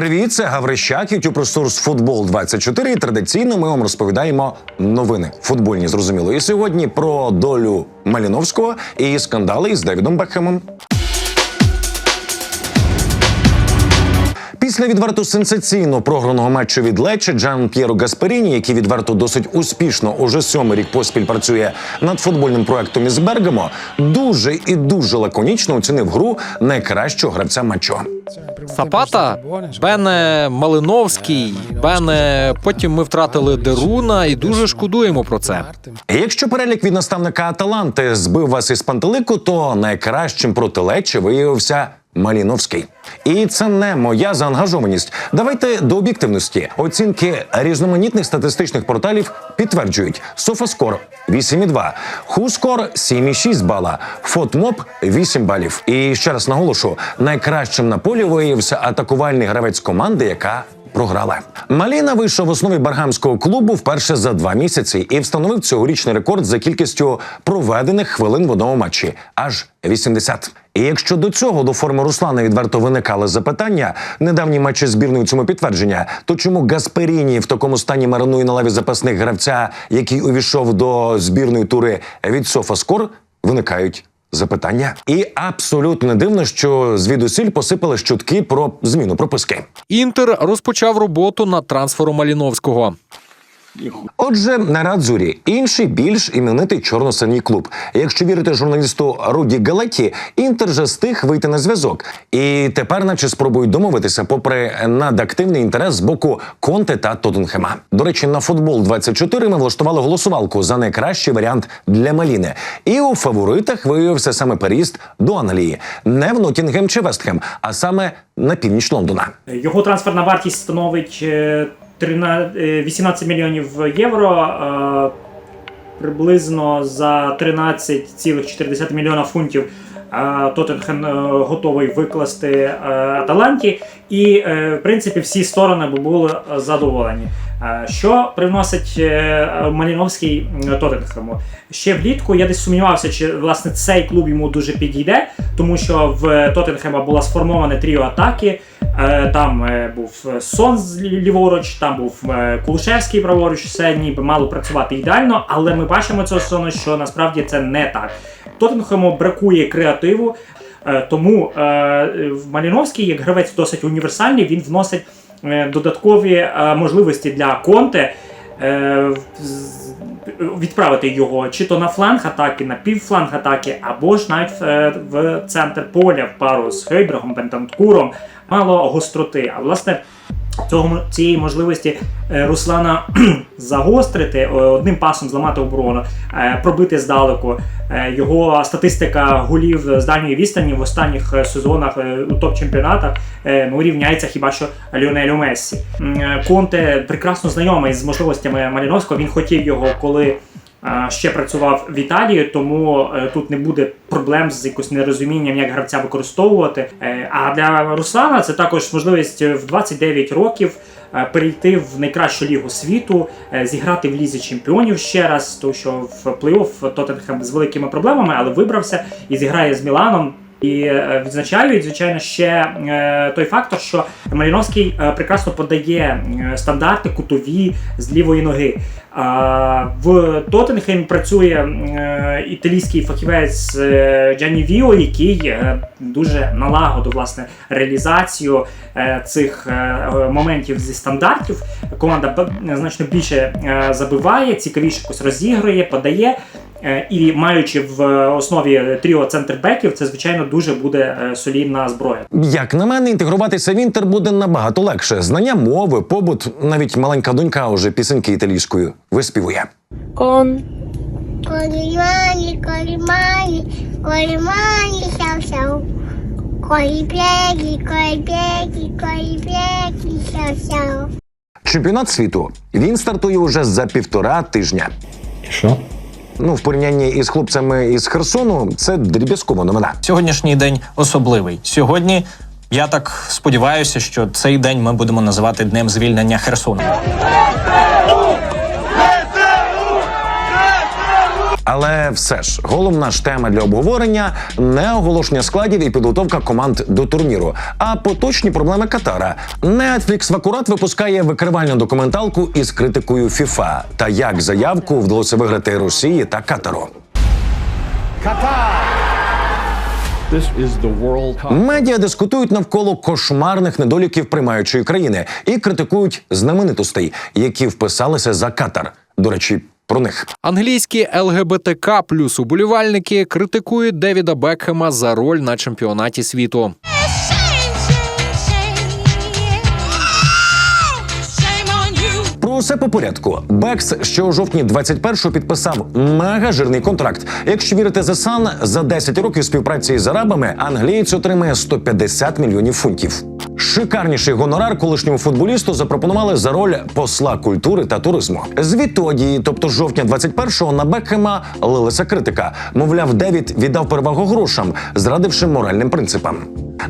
Привіт, це Гаврищак, youtube ресурс Футбол 24 І традиційно ми вам розповідаємо новини футбольні, зрозуміло. І сьогодні про долю Маліновського і скандали із Девідом Бекхемом. Після відверто сенсаційно програного матчу від Лече Джан П'єро Гасперіні, який відверто досить успішно уже сьомий рік поспіль працює над футбольним проектом із Бергамо, дуже і дуже лаконічно оцінив гру найкращого гравця матчу. Сапата, Бене Малиновський, Бене. Потім ми втратили Деруна і дуже шкодуємо про це. Якщо перелік від наставника Аталанти збив вас із пантелику, то найкращим проти Лечі виявився. Маліновський, і це не моя заангажованість. Давайте до об'єктивності. Оцінки різноманітних статистичних порталів підтверджують: Софаскор 8,2, Хускор 7,6 бала, Фотмоп 8 балів. І ще раз наголошу: найкращим на полі виявився атакувальний гравець команди, яка програла. Маліна вийшов в основі баргамського клубу вперше за два місяці і встановив цьогорічний рекорд за кількістю проведених хвилин в одному матчі аж 80. І якщо до цього до форми Руслана відверто виникали запитання, недавні матчі збірної цьому підтвердження, то чому Гасперіні в такому стані маринує на лаві запасних гравця, який увійшов до збірної тури від Софаскор, виникають запитання. І абсолютно дивно, що звідусіль посипали чутки про зміну прописки. Інтер розпочав роботу над трансфером Маліновського. Отже, на Радзурі інший більш іменитий чорно-синій клуб. Якщо вірити журналісту Руді Галеті, інтер же стиг вийти на зв'язок. І тепер, наче спробують домовитися, попри надактивний інтерес з боку Конте та Тоттенхема. До речі, на футбол 24 ми влаштували голосувалку за найкращий варіант для Маліни. І у фаворитах виявився саме переїзд до Англії, не в Ноттінгем чи Вестхем, а саме на північ Лондона. Його трансферна вартість становить 13 е, 18 мільйонів євро. е, Приблизно за 13,4 мільйона фунтів е, Тоттенхем е, готовий викласти е, Аталанті, і е, в принципі всі сторони були задоволені. Е, Що привносить е, Маліновський Тоттенхему? Ще влітку я десь сумнівався, чи власне цей клуб йому дуже підійде, тому що в Тоттенхема була сформоване тріо атаки. Е, Там е, був Сон з лі- ліворуч, там був е, Кулушевський праворуч, все ніби мало працювати ідеально, але ми бачимо цього сону, що насправді це не так. Тоттенхему бракує креативу, е, тому е, Маліновський, як гравець досить універсальний, він вносить е, додаткові е, можливості для Конте. Е, Відправити його чи то на фланг атаки, на півфланг атаки, або ж навіть е, в центр поля в пару з Хейбергом, Бентанкуром. Мало гостроти. А власне цього цієї можливості е, Руслана загострити, е, одним пасом зламати оборону, е, пробити здалеку. Його статистика голів з дальньої відстані в останніх сезонах у топ-чемпіонатах ну, рівняється хіба що Ліонелю Мессі. Конте прекрасно знайомий з можливостями Маліновського. Він хотів його, коли ще працював в Італії, тому е, тут не буде проблем з якось нерозумінням, як гравця використовувати. Е, А для Руслана це також можливість в 29 років е, перейти в найкращу лігу світу, е, зіграти в лізі чемпіонів ще раз, тому що в плей-офф Тоттенхем з великими проблемами, але вибрався і зіграє з Міланом. І е, відзначають, звичайно, ще е, той фактор, що Маліновський е, прекрасно подає стандарти кутові з лівої ноги. В Тоттенхемі працює італійський фахівець Джанні Віо, який дуже налагодив власне реалізацію цих моментів зі стандартів. Команда значно більше забиває, цікавіше якось розігрує, подає. Е, І маючи в основі тріо центрбеків, це звичайно дуже буде е, солідна зброя. Як на мене, інтегруватися в інтер буде набагато легше. Знання мови, побут, навіть маленька донька уже пісеньки італійською виспівує. con Коlimані, колімані, колімані, сяв-сяв. Сяв-сяв. Чемпіонат світу він стартує уже за півтора тижня. Що? Ну, в порівнянні із хлопцями із Херсону, це дріб'язкова новина. Сьогоднішній день особливий. Сьогодні я так сподіваюся, що цей день ми будемо називати днем звільнення Херсону. Але все ж головна ж тема для обговорення не оголошення складів і підготовка команд до турніру, а поточні проблеми Катара. Netflix в акурат випускає викривальну документалку із критикою FIFA та як заявку вдалося виграти Росії та Катару. This is the World Cup. Медіа дискутують навколо кошмарних недоліків приймаючої країни і критикують знаменитостей, які вписалися за Катар. До речі, про них. Англійські ЛГБТК плюс уболівальники критикують Девіда Бекхема за роль на чемпіонаті світу. Усе по порядку. Бекс ще у жовтні 21-го підписав мега жирний контракт. Якщо вірити The Sun, за 10 років співпраці з арабами англієць отримає 150 мільйонів фунтів. Шикарніший гонорар колишньому футболісту запропонували за роль посла культури та туризму. Звідтоді, тобто жовтня 21-го, на Бекхема лилася критика. Мовляв, Девід віддав перевагу грошам, зрадивши моральним принципам.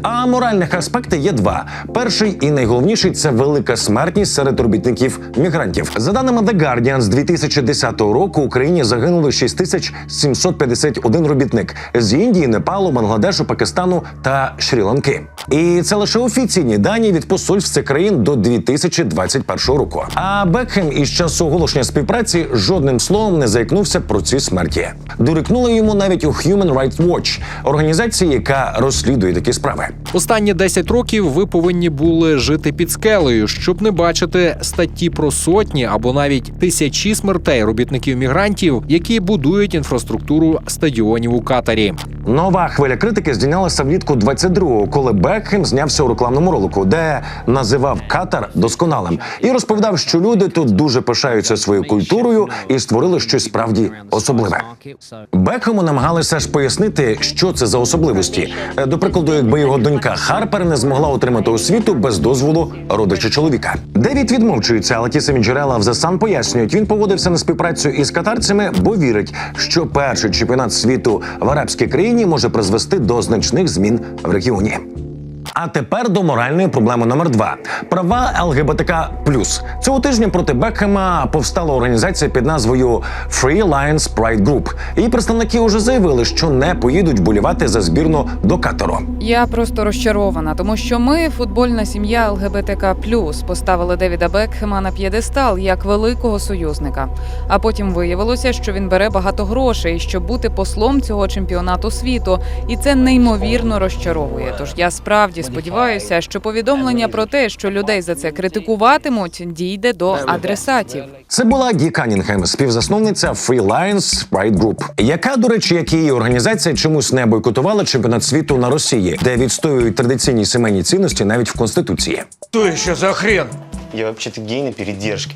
А моральних аспектів є два: перший і найголовніший це велика смертність серед робітників мігрантів. За даними The Guardian, з 2010 року в Україні загинули 6751 робітник з Індії, Непалу, Бангладешу, Пакистану та Шрі-Ланки. І це лише офіційні дані від посольств цих країн до 2021 року. А Бекхем із часу оголошення співпраці жодним словом не заікнувся про ці смерті. Дорікнули йому навіть у Human Rights Watch, організації, яка розслідує такі справи. Останні 10 років ви повинні були жити під скелею, щоб не бачити статті про сотні або навіть тисячі смертей робітників мігрантів, які будують інфраструктуру стадіонів у Катарі. Нова хвиля критики здійнялася влітку 22-го, коли Бекхем знявся у рекламному ролику, де називав Катар досконалим і розповідав, що люди тут дуже пишаються своєю культурою і створили щось справді особливе. Бекхему намагалися ж пояснити, що це за особливості. Е, До прикладу, якби його донька Харпер не змогла отримати освіту без дозволу родича чоловіка. Девід відмовчується, але ті самі джерела в The Sun пояснюють, він поводився на співпрацю із катарцями, бо вірить, що перший чемпіонат світу в арабській країні може призвести до значних змін в регіоні. А тепер до моральної проблеми номер два: права ЛГБТК. Цього тижня проти Бекхема повстала організація під назвою Free Lions Pride Group. Її представники уже заявили, що не поїдуть болівати за збірну до Катару. Я просто розчарована, тому що ми, футбольна сім'я ЛГБТК поставили Девіда Бекхема на п'єдестал як великого союзника. А потім виявилося, що він бере багато грошей, щоб бути послом цього чемпіонату світу, і це неймовірно розчаровує. Тож я справді сподіваюся, що повідомлення про те, що людей за це критикуватимуть, дійде до адресатів. Це була Ді Канінгем, співзасновниця Free Lions Pride Group, яка, до речі, як і її організація, чомусь не бойкотувала чемпіонат світу на Росії, де відстоюють традиційні сімейні цінності навіть в конституції. Я вообще-то гей на передержке.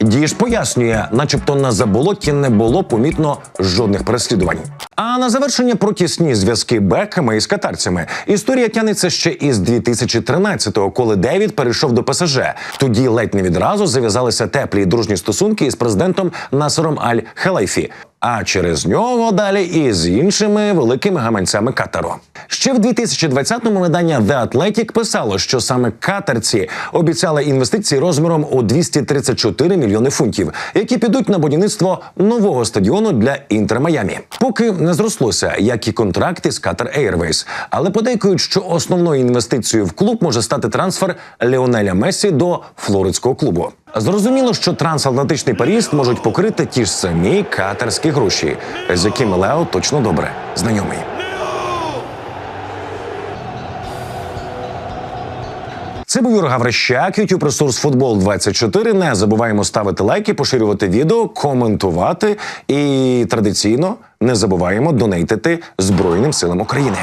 Діж пояснює, начебто на заболотті не було помітно жодних переслідувань. А на завершення про тісні зв'язки Бекхема із катарцями. Історія тянеться ще із 2013-го, коли Девід перейшов до ПСЖ. Тоді ледь не відразу зав'язалися теплі і дружні стосунки із президентом Насером Аль Хелайфі. А через нього далі і з іншими великими гаманцями Катару. Ще в 2020-му видання The Athletic писало, що саме катарці обіцяли інвестиції розміром у 234 мільйони фунтів, які підуть на будівництво нового стадіону для Інтер Майамі. Поки не зрослося, як і контракти з Qatar Airways, але подейкують, що основною інвестицією в клуб може стати трансфер Леонеля Месі до флоридського клубу. Зрозуміло, що трансатлантичний переїзд можуть покрити ті ж самі катарські гроші, з якими Лео точно добре знайомий. Це був Юра Гаврищак, YouTube ресурс Футбол 24 Не забуваємо ставити лайки, поширювати відео, коментувати і традиційно не забуваємо донейтити Збройним силам України.